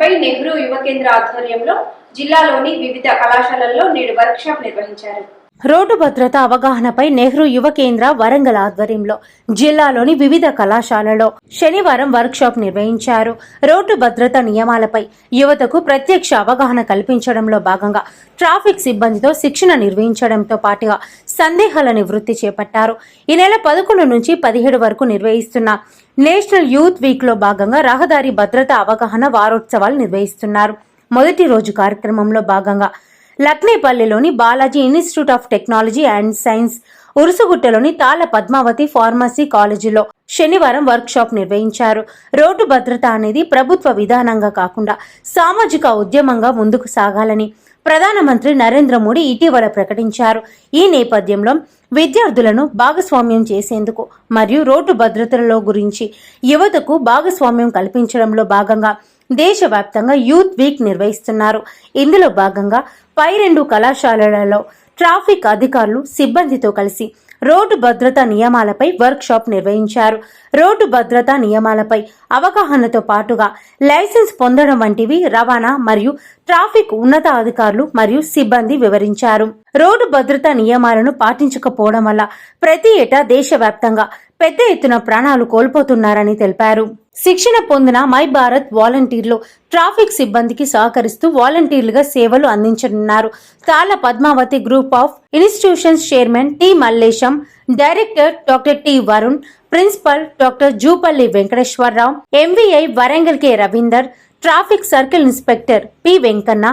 అంశాలపై నెహ్రూ యువ కేంద్ర ఆధ్వర్యంలో జిల్లాలోని వివిధ కళాశాలల్లో నేడు వర్క్షాప్ నిర్వహించారు. రోడ్డు భద్రత అవగాహనపై నెహ్రూ యువ కేంద్ర వరంగల్ ఆధ్వర్యంలో జిల్లాలోని వివిధ కళాశాలలో శనివారం వర్క్షాప్ నిర్వహించారు. రోడ్డు భద్రత నియమాలపై యువతకు ప్రత్యక్ష అవగాహన కల్పించడంలో భాగంగా ట్రాఫిక్ సిబ్బందితో శిక్షణ నిర్వహించడంతో పాటుగా సందేహాల నివృత్తి చేపట్టారు. ఈ నెల పదకొండు నుంచి పదిహేడు వరకు నిర్వహిస్తున్న నేషనల్ యూత్ వీక్లో భాగంగా రహదారి భద్రత అవగాహన వారోత్సవాలు నిర్వహిస్తున్నారు. మొదటి రోజు కార్యక్రమంలో భాగంగా లక్నేపల్లిలోని Balaji institute of technology and science ఉరుసుగుట్టలోని Tala Padmavathi pharmacy కాలేజీలో శనివారం వర్క్ షాప్ నిర్వహించారు. రోడ్డు భద్రత అనేది ప్రభుత్వ విధానంగా కాకుండా సామాజిక ఉద్యమంగా ముందుకు సాగాలని ప్రధానమంత్రి నరేంద్ర మోడీ ఇటీవల ప్రకటించారు. ఈ నేపథ్యంలో విద్యార్థులను భాగస్వామ్యం చేసేందుకు మరియు రోడ్డు భద్రతలలో గురించి యువతకు భాగస్వామ్యం కల్పించడంలో భాగంగా దేశవ్యాప్తంగా యూత్ వీక్ నిర్వహిస్తున్నారు. ఇందులో భాగంగా పై రెండు కళాశాలలలో ట్రాఫిక్ అధికారులు సిబ్బందితో కలిసి రోడ్డు భద్రతా నియమాలపై వర్క్షాప్ నిర్వహించారు. రోడ్డు భద్రతా నియమాలపై అవగాహనతో పాటుగా లైసెన్స్ పొందడం వంటివి రవాణా మరియు ట్రాఫిక్ ఉన్నతాధికారులు మరియు సిబ్బంది వివరించారు. రోడ్డు భద్రతా నియమాలను పాటించకపోవడం వల్ల ప్రతి ఏటా దేశవ్యాప్తంగా పెద్ద ఎత్తున ప్రాణాలు కోల్పోతున్నారని తెలిపారు. శిక్షణ పొందిన మై భారత్ వాలంటీర్లు ట్రాఫిక్ సిబ్బందికి సహకరిస్తూ వాలంటీర్లుగా సేవలు అందించనున్నారు. Tala Padmavathi group of institutions chairman T Mallesham director doctor T Varun principal doctor Jupalli Venkateswara Rao MVI Warangal K Ravinder traffic circle inspector P Venkanna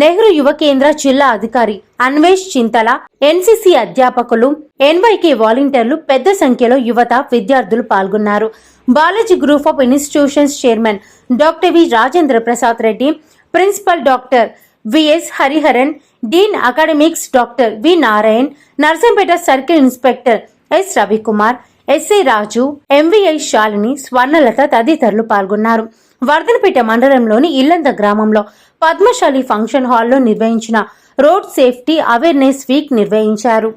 Nehru Yuva Kendra జిల్లా అధికారి Anvesh Chintala NCC అధ్యాపకులు NYK వాలంటీర్లు పెద్ద సంఖ్యలో యువత విద్యార్థులు పాల్గొన్నారు. Balaji group of institutions chairman doctor V Rajendra Prasad Reddy principal doctor VS Hariharan dean academics doctor V Narayan Narsampet circle inspector S Ravikumar SA Raju MVI Shalini Swarnalatha తదితరులు పాల్గొన్నారు. వర్ధనపేట మండలంలోని ఇల్లంద గ్రామంలో పద్మశాలి ఫంక్షన్ హాల్లో నిర్వహించిన రోడ్ సేఫ్టీ అవేర్నెస్ వీక్ నిర్వహించారు.